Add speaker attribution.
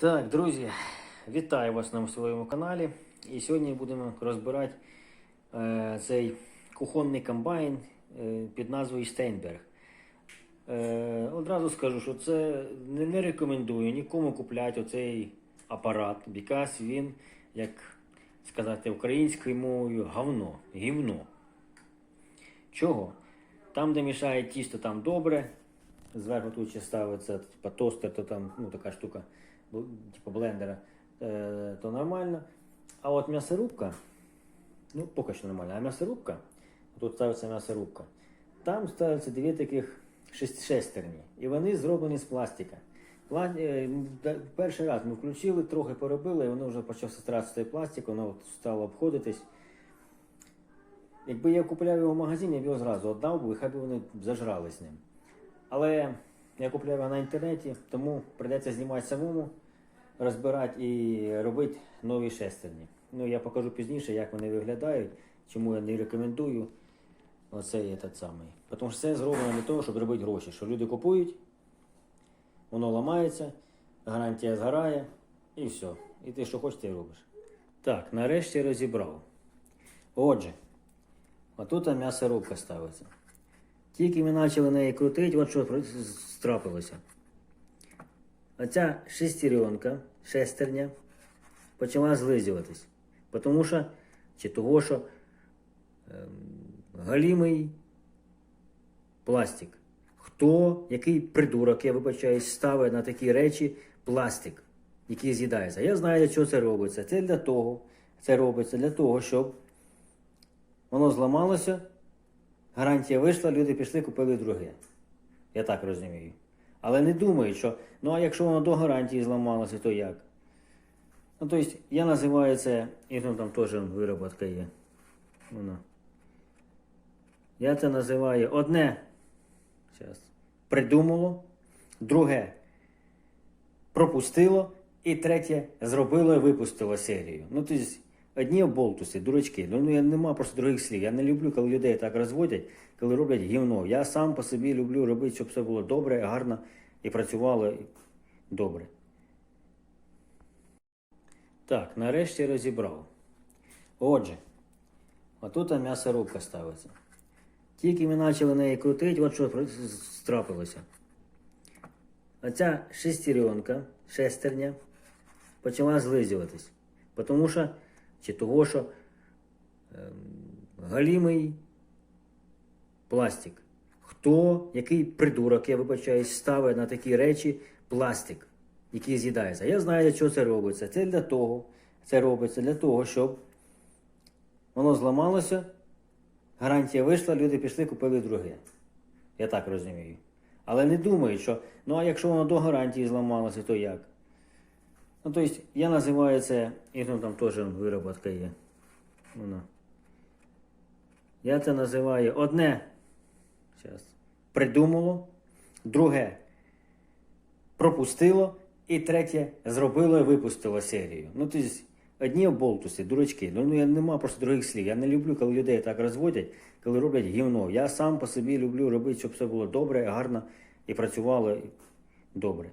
Speaker 1: Так, друзі, вітаю вас на своєму каналі. І сьогодні будемо розбирати е, цей кухонний комбайн е, під назвою Стейнберг. Е, одразу скажу, що це не, не рекомендую нікому купляти оцей апарат, because він, як сказати українською мовою, говно, гівно. Чого? Там, де мішає тісто, там добре. Зверху тут ще ставиться типа, тостер, то там ну, така штука, типа блендера, е, то нормально. А от м'ясорубка, ну поки що нормально, а м'ясорубка, тут ставиться м'ясорубка, там ставляться дві таких шестерні, і вони зроблені з пластика. Пла... е, Перший раз ми включили, трохи поробили, і воно вже почав стиратися пластик, воно стало обходитись. Якби я купляв його в магазині, я б його зразу віддав би, хай би вони зажрали з ним. Але я купляв його на інтернеті, тому прийдеться знімати самому, розбирати і робити нові шестерні. Ну, я покажу пізніше, як вони виглядають, чому я не рекомендую оцей этот самий. Тому що це зроблено для того, щоб робити гроші. Що люди купують, воно ламається, гарантія згорає і все. І ти що хочеш, ти робиш. Так, нарешті розібрав. Отже, отут м'ясорубка ставиться. Тільки ми почали неї крутити, от що про- трапилося. Оця шестеренка, шестерня, почала злизуватись. Тому що, чи того, що ем, галімий пластик. Хто, який придурок, я вибачаюсь, ставить на такі речі пластик, який з'їдається. Я знаю, для чого це робиться. Це для того, це робиться для того, щоб воно зламалося, гарантія вийшла, люди пішли, купили друге. Я так розумію. Але не думають, що ну а якщо воно до гарантії зламалося, то як? Ну, тобто, я називаю це, і ну, там теж вироботка є. Воно. Я це називаю одне. Зараз. Придумало, друге пропустило, і третє зробило і випустило серію. Ну, тобто, одні оболтуси, дурачки. Ну, ну я нема просто других слів. Я не люблю, коли людей так розводять, коли роблять гівно. Я сам по собі люблю робити, щоб все було добре, гарно і працювало добре. Так, нарешті розібрав. Отже, отут м'ясорубка ставиться. Тільки ми почали неї крутити, от що про- з- трапилося. Оця шестеренка, шестерня, почала злизуватись. Тому що, чи того, що ем, галімий пластик. Хто, який придурок, я вибачаюсь, ставить на такі речі пластик, який з'їдається. Я знаю, для чого це робиться. Це для того, це робиться для того, щоб воно зламалося, гарантія вийшла, люди пішли, купили друге. Я так розумію. Але не думають, що ну а якщо воно до гарантії зламалося, то як? Ну, тобто, я називаю це, і ну, там теж вироботка є. Воно. Я це називаю одне. Зараз. Придумало, друге пропустило, і третє зробило і випустило серію. Ну, тобто, одні оболтуси, дурачки. Ну, ну я нема просто других слів. Я не люблю, коли людей так розводять, коли роблять гівно. Я сам по собі люблю робити, щоб все було добре, гарно і працювало добре.